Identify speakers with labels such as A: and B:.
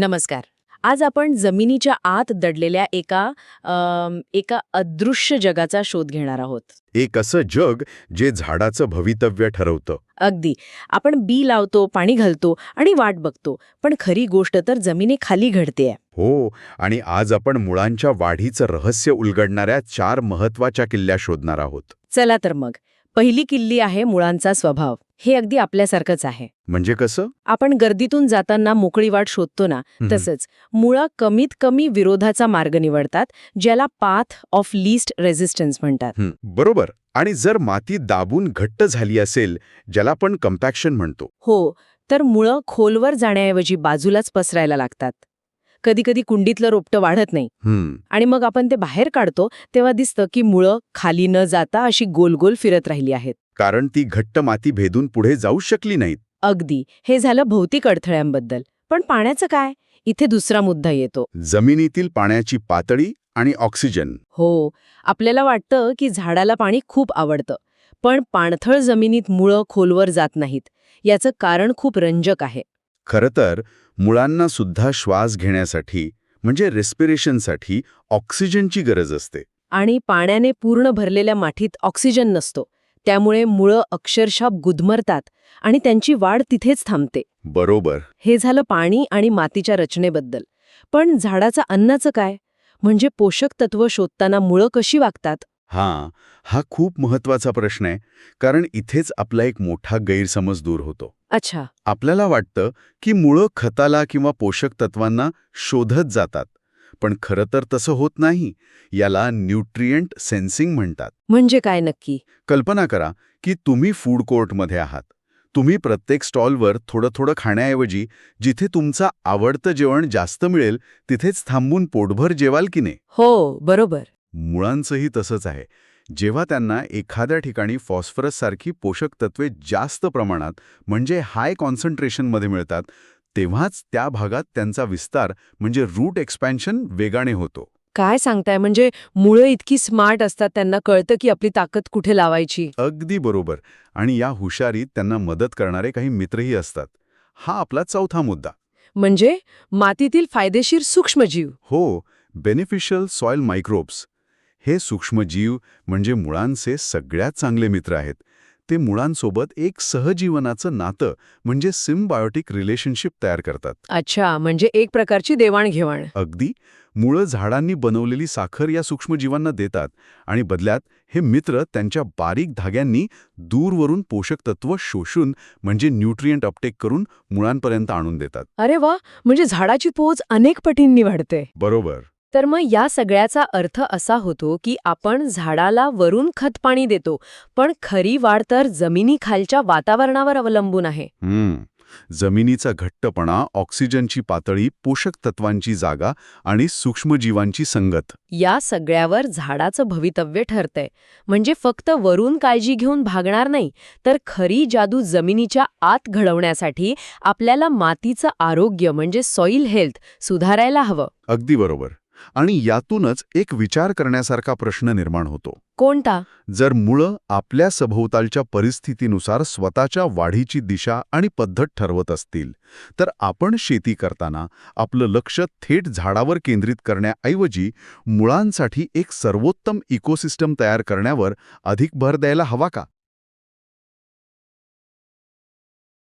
A: नमस्कार. आज आपण जमिनीच्या आत दडलेल्या एका अम, एका अदृश्य जगाचा शोध घेणार आहोत.
B: एक असं जग जे झाडाचं भवितव्य ठरवतं?
A: अगदी. आपण बी लावतो पाणी घालतो आणि वाट बघतो पण खरी गोष्ट तर जमिनीखाली घडतेय
B: हो आणि आज आपण मुळांच्या वाढीचं रहस्य उलगडणाऱ्या चार महत्त्वाच्या किल्ल्या शोधणार आहोत.
A: चला तर मग. पहिली किल्ली आहे मुळांचा स्वभाव. हे अगदी आपल्यासारखंच आहे.
B: म्हणजे कसं?
A: आपण गर्दीतून जाताना मोकळी वाट शोधतो ना. तसंच मुळं कमीत कमी विरोधाचा मार्ग निवडतात ज्याला पाथ ऑफ लीस्ट रेझिस्टन्स म्हणतात.
B: हं, बरोबर. आणि जर माती दाबून घट्ट झाली असेल ज्याला आपण कम्पॅक्शन म्हणतो.
A: हो तर मुळं खोलवर जाण्याऐवजी बाजूलाच पसरायला लागतात. कधीकधी कुंडीतलं रोपटं वाढत नाही. आणि मग आपण ते बाहेर काढतो तेव्हा दिसतं की मुळं खाली न जाता अशी गोल गोल फिरत राहिली आहेत.
B: कारण ती घट्ट माती भेदून पुढे जाऊ शकली नाहीत.
A: अगदी. हे झालं भौतिक अडथळ्यांबद्दल. पण पाण्याचं काय? इथे दुसरा मुद्दा येतो.
B: जमिनीतील पाण्याची पातळी आणि ऑक्सिजन.
A: हो. आपल्याला वाटतं की झाडाला पाणी खूप आवडतं. पण पाणथळ जमिनीत मुळं खोलवर जात नाहीत. याचं कारण खूप रंजक आहे.
B: खरं तर मुळांना सुद्धा श्वास घेण्यासाठी म्हणजे रेस्पिरेशनसाठी ऑक्सिजनची गरज असते.
A: आणि पाण्याने पूर्ण भरलेल्या माठीत ऑक्सिजन नसतो. त्यामुळे मुळं अक्षरशः गुदमरतात आणि त्यांची वाढ तिथेच थांबते.
B: बरोबर.
A: हे झालं पाणी आणि मातीच्या रचनेबद्दल. पण झाडाचं अन्नाचं काय? म्हणजे पोषक तत्व शोधताना मुळं कशी वागतात?
B: हां हा खूप महत्त्वाचा प्रश्न आहे कारण इथेच आपला एक मोठा गैरसमज दूर होतो.
A: अच्छा.
B: आपल्याला वाटतं की मुळं खताला किंवा पोषक तत्वांना शोधत जातात पण खरं तर तसं होत नाही याला न्यूट्रिएंट सेन्सिंग म्हणतात.
A: म्हणजे काय नक्की?
B: कल्पना करा की तुम्ही फूड कोर्टमध्ये आहात. तुम्ही प्रत्येक स्टॉलवर थोडं थोडं खाण्याऐवजी जिथे तुमचं आवडतं जेवण जास्त मिळेल तिथेच थांबून पोटभर जेवाल की नाही?
A: हो बरोबर.
B: मुळांचंही तसंच आहे. जेव्हा त्यांना एखाद्या ठिकाणी फॉस्फरससारखी पोषक तत्वे जास्त प्रमाणात म्हणजे हाय कॉन्सन्ट्रेशनमध्ये मिळतात तेव्हाच त्या भागात त्यांचा विस्तार म्हणजे रूट एक्सपॅन्शन वेगाने होतो.
A: काय सांगताय? म्हणजे मुळं इतकी स्मार्ट असतात त्यांना कळतं की आपली ताकद कुठे लावायची?
B: अगदी बरोबर. आणि या हुशारीत त्यांना मदत करणारे काही मित्रही असतात. हा आपला चौथा मुद्दा.
A: म्हणजे? मातीतील फायदेशीर सूक्ष्मजीव.
B: हो. बेनिफिशियल सॉइल मायक्रोब्स हे सूक्ष्मजीव म्हणजे मुळांचे सगळ्यात चांगले मित्र आहेत. ते मुळांसोबत एक सहजीवनाचं नातं म्हणजे सिम्बायोटिक रिलेशनशिप तयार करतात.
A: अच्छा म्हणजे एक प्रकारची देवाणघेवाण.
B: अगदी. मुळं झाडांनी बनवलेली साखर या सूक्ष्मजीवांना देतात आणि बदल्यात हे मित्र त्यांच्या बारीक धाग्यांनी दूरवरून पोषक तत्व शोषून म्हणजे न्यूट्रिएंट अपटेक करून मुळांपर्यंत आणून देतात.
A: अरे वा म्हणजे झाडाची पोच अनेक पटींनी वाढते.
B: बरोबर.
A: तर मग या सगळ्याचा अर्थ असा होतो की आपण झाडाला वरून खत पाणी देतो पण खरी वाढ तर जमिनीखालच्या वातावरणावर अवलंबून आहे.
B: जमिनीचा घट्टपणा ऑक्सिजनची पातळी पोषक तत्वांची जागा आणि सूक्ष्मजीवांची संगत.
A: या सगळ्यावर झाडाचं भवितव्य ठरतंय. म्हणजे फक्त वरून काळजी घेऊन भागणार नाही तर खरी जादू जमिनीच्या आत घडवण्यासाठी आपल्याला मातीचं आरोग्य म्हणजे सॉईल हेल्थ सुधारायला हवं.
B: अगदी बरोबर. आणि यातूनच एक विचार करण्यासारखा प्रश्न निर्माण होतो.
A: कोणता?
B: जर मुळं आपल्या सभोवतालच्या परिस्थितीनुसार स्वतःच्या वाढीची दिशा आणि पद्धत ठरवत असतील तर आपण शेती करताना आपलं लक्ष थेट झाडावर केंद्रित करण्याऐवजी मुळांसाठी एक सर्वोत्तम इकोसिस्टम तयार करण्यावर अधिक भर द्यायला हवा का?